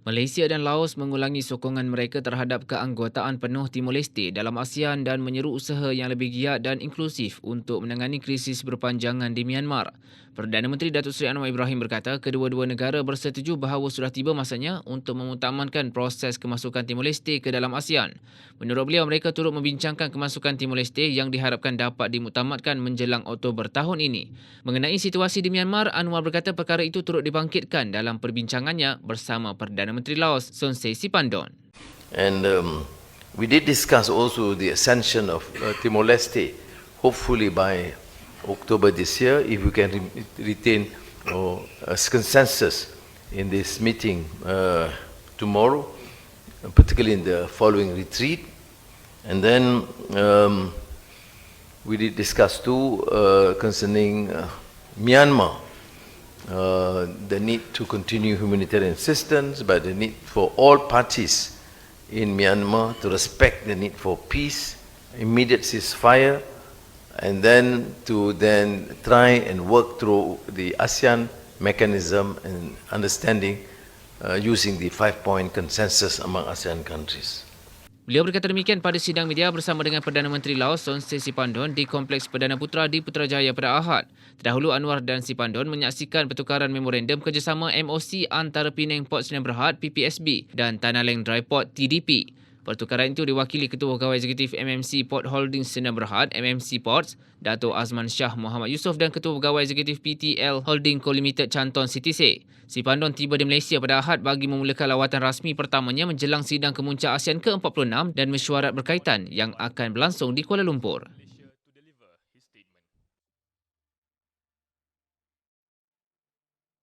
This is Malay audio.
Malaysia dan Laos mengulangi sokongan mereka terhadap keanggotaan penuh Timor Leste dalam ASEAN dan menyeru usaha yang lebih giat dan inklusif untuk menangani krisis berpanjangan di Myanmar. Perdana Menteri Datuk Seri Anwar Ibrahim berkata kedua-dua negara bersetuju bahawa sudah tiba masanya untuk mengutamankan proses kemasukan Timor Leste ke dalam ASEAN. Menurut beliau, mereka turut membincangkan kemasukan Timor Leste yang diharapkan dapat dimutamatkan menjelang Oktober tahun ini. Mengenai situasi di Myanmar, Anwar berkata perkara itu turut dibangkitkan dalam perbincangannya bersama Perdana Menteri Laos, Son. And um, we did discuss also the ascension of uh, Timor Leste, hopefully by October this year, if we can re- retain uh, a consensus in this meeting uh, tomorrow, particularly in the following retreat. And then um, we did discuss too uh, concerning uh, Myanmar, uh, the need to continue humanitarian assistance, but the need for all parties in Myanmar to respect the need for peace, immediate ceasefire, and then to then try and work through the ASEAN mechanism and understanding uh, using the five-point consensus among ASEAN countries. Beliau berkata demikian pada sidang media bersama dengan Perdana Menteri Laos Son Sey Sipandon di Kompleks Perdana Putra di Putrajaya pada Ahad. Terdahulu Anwar dan Sipandon menyaksikan pertukaran memorandum kerjasama MOC antara Penang Port Sdn Bhd PPSB dan Tanah Leng Dry Port TDP. Pertukaran itu diwakili Ketua Pegawai Eksekutif MMC Port Holdings Sdn Bhd MMC Ports, Dato' Azman Shah Muhammad Yusof dan Ketua Pegawai Eksekutif PTL Holding Co Limited Canton CTC. Si Pandon tiba di Malaysia pada Ahad bagi memulakan lawatan rasmi pertamanya menjelang sidang kemuncak ASEAN ke-46 dan mesyuarat berkaitan yang akan berlangsung di Kuala Lumpur.